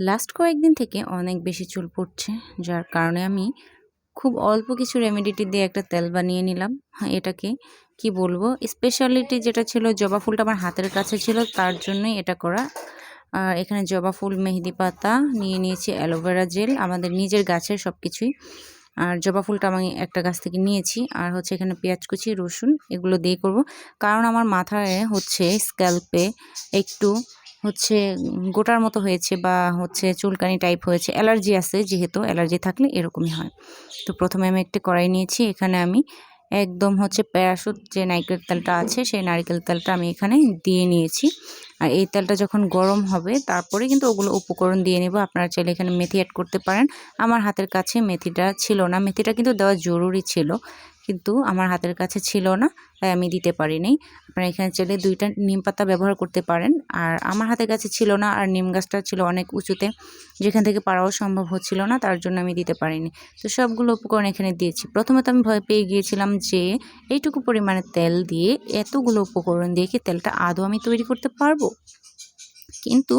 Last কয়েকদিন থেকে অনেক বেশি চুল পড়ছে, যার কারণে আমি খুব অল্প কিছু রেমেডিটি দিয়ে একটা তেল বানিয়ে নিলাম। এটাকে কি বলব? স্পেশালিটি যেটা ছিল, জবা ফুলটা আমার হাতের কাছে ছিল, তার জন্যই এটা করা। আর এখানে জবা ফুল, মেহেদি পাতা নিয়ে নিয়েছি, অ্যালোভেরা জেল, আমাদের নিজের গাছের সব কিছুই আর জবা ফুলটা আমি একটা গাছ থেকে নিয়েছি, আর হচ্ছে এখানে পেঁয়াজ কুচি, রসুন, এগুলো দিয়ে করব। কারণ আমার মাথায় হচ্ছে স্ক্যাল্পে একটু হচ্ছে গোটার মতো হয়েছে বা হচ্ছে চুলকানি টাইপ হয়েছে। অ্যালার্জি আছে যেহেতু অ্যালার্জি থাকলে এরকমই হয়। তো প্রথমে আমি একটি কড়াই নিয়েছি, এখানে আমি একদম হচ্ছে প্যারাশুট যে নারকেল তেলটা আছে, সেই নারকেল তেলটা আমি এখানে দিয়ে নিয়েছি। আর এই তেলটা যখন গরম হবে, তারপরে কিন্তু ওগুলো উপকরণ দিয়ে নেব। আপনারা চাইলে এখানে মেথি অ্যাড করতে পারেন। আমার হাতের কাছে মেথিটা ছিল না। মেথিটা কিন্তু দেওয়া জরুরি ছিল। কিন্তু আমার হাতের কাছে ছিল না, তাই আমি দিতে পারিনি। আপনারা এখানে চাইলে দুইটা নিম পাতা ব্যবহার করতে পারেন। আর আমার হাতের কাছে ছিল না, আর নিম গাছটা ছিল অনেক উঁচুতে, যেখান থেকে পাড়াও সম্ভব হচ্ছিল না, তার জন্য আমি দিতে পারিনি। তো সবগুলো উপকরণ এখানে দিয়েছি। প্রথমে তো আমি ভয় পেয়ে গিয়েছিলাম যে, এইটুকু পরিমাণে তেল দিয়ে এতগুলো উপকরণ দিয়ে কি তেলটা আদৌ আমি তৈরি করতে পারব? কিন্তু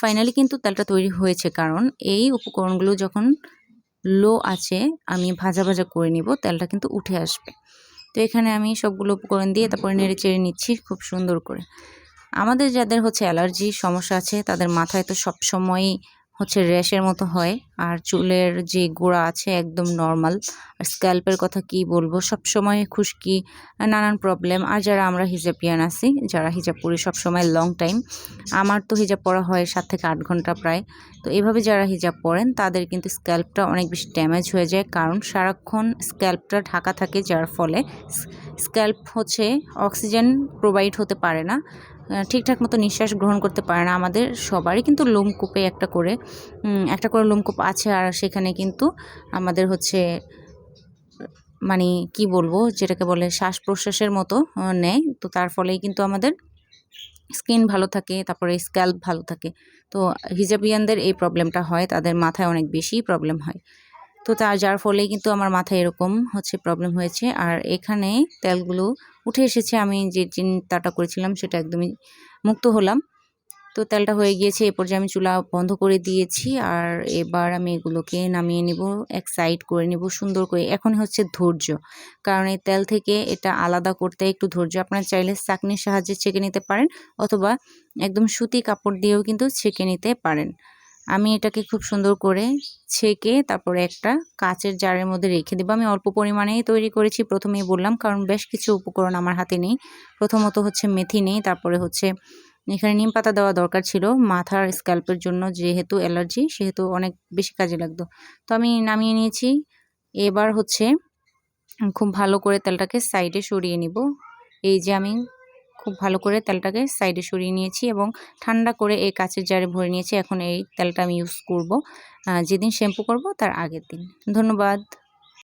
ফাইনালি কিন্তু তেলটা তৈরি হয়েছে, কারণ এই উপকরণগুলো যখন লো আছে, আমি ভাজা ভাজা করে নিব, তেলটা কিন্তু উঠে আসবে। তো এখানে আমি সবগুলো উপকরণ দিয়ে তারপরে নেড়ে চেড়ে নিচ্ছি খুব সুন্দর করে। আমাদের যাদের হচ্ছে অ্যালার্জি সমস্যা আছে, তাদের মাথায় তো সব সময়ই হচ্ছে র্যাশের মতো হয়। আর চুলের যে গোড়া আছে একদম নর্মাল আর স্ক্যাল্পের কথা কি বলব? সব সময় খুশকি, নানান প্রবলেম আর যারা আমরা হিজাবিয়ান আছি, যারা হিজাব পরি সব সময় লং টাইম আমার তো হিজাব পরা হয় সাত থেকে আট ঘণ্টা প্রায়। তো এভাবে যারা হিজাব পরেন, তাদের কিন্তু স্ক্যাল্পটা অনেক বেশি ড্যামেজ হয়ে যায়। কারণ সারাক্ষণ স্ক্যাল্পটা ঢাকা থাকে, যার ফলে স্ক্যাল্প হচ্ছে অক্সিজেন প্রোভাইড হতে পারে না। ঠিকঠাক মতো নিঃশ্বাস গ্রহণ করতে পারে না আমাদের সবারই। কিন্তু লোমকূপে একটা করে একটা করে লোমকূপ আছে আর সেখানে কিন্তু আমাদের হচ্ছে মানে কি বলব, যেটাকে বলে শ্বাস প্রশ্বাসের মতো নেয়। তো তার ফলেই কিন্তু আমাদের স্কিন ভালো থাকে, তারপরে স্ক্যাল্প ভালো থাকে। তো হিজাবিয়ানদের এই প্রবলেমটা হয়, তাদের মাথায় অনেক বেশি প্রবলেম হয়। তো তা, যার ফলেই কিন্তু আমার মাথায় এরকম হচ্ছে প্রবলেম হয়েছে। আর এখানে তেলগুলো উঠে এসেছে, আমি যে চিন্তাটা করেছিলাম, সেটা একদমই মুক্ত হলাম। তো তেলটা হয়ে গিয়েছে, এরপর যে আমি চুলা বন্ধ করে দিয়েছি আর এবার আমি এগুলোকে নামিয়ে নিব, এক সাইড করে নিব সুন্দর করে। এখন হচ্ছে ধৈর্য, কারণ এই তেল থেকে এটা আলাদা করতে একটু ধৈর্য। আপনারা চাইলে চাকনির সাহায্যে ছেঁকে নিতে পারেন অথবা একদম সুতি কাপড় দিয়েও কিন্তু ছেঁকে নিতে পারেন। আমি এটাকে খুব সুন্দর করে ছেঁকে তারপরে একটা কাচের জারের মধ্যে রেখে দেবো। আমি অল্প পরিমাণেই তৈরি করেছি, প্রথমেই বললাম, কারণ বেশ কিছু উপকরণ আমার হাতে নেই। প্রথমত হচ্ছে মেথি নেই, তারপরে হচ্ছে এখানে নিম পাতা দেওয়া দরকার ছিল। মাথার স্ক্যাল্পের জন্য যেহেতু অ্যালার্জি সেহেতু অনেক বেশি কাজে লাগতো। তো আমি নামিয়ে নিয়েছি। এবার হচ্ছে খুব ভালো করে তেলটাকে সাইডে সরিয়ে নিব। এই যে আমি খুব ভালো করে তেলটাকে সাইডে সরিয়ে নিয়েছি এবং ঠান্ডা করে এই কাচের জারে ভরে নিয়েছি। এখন এই তেলটা আমি ইউজ করব। যেদিন শ্যাম্পু করব, তার আগের দিন। ধন্যবাদ।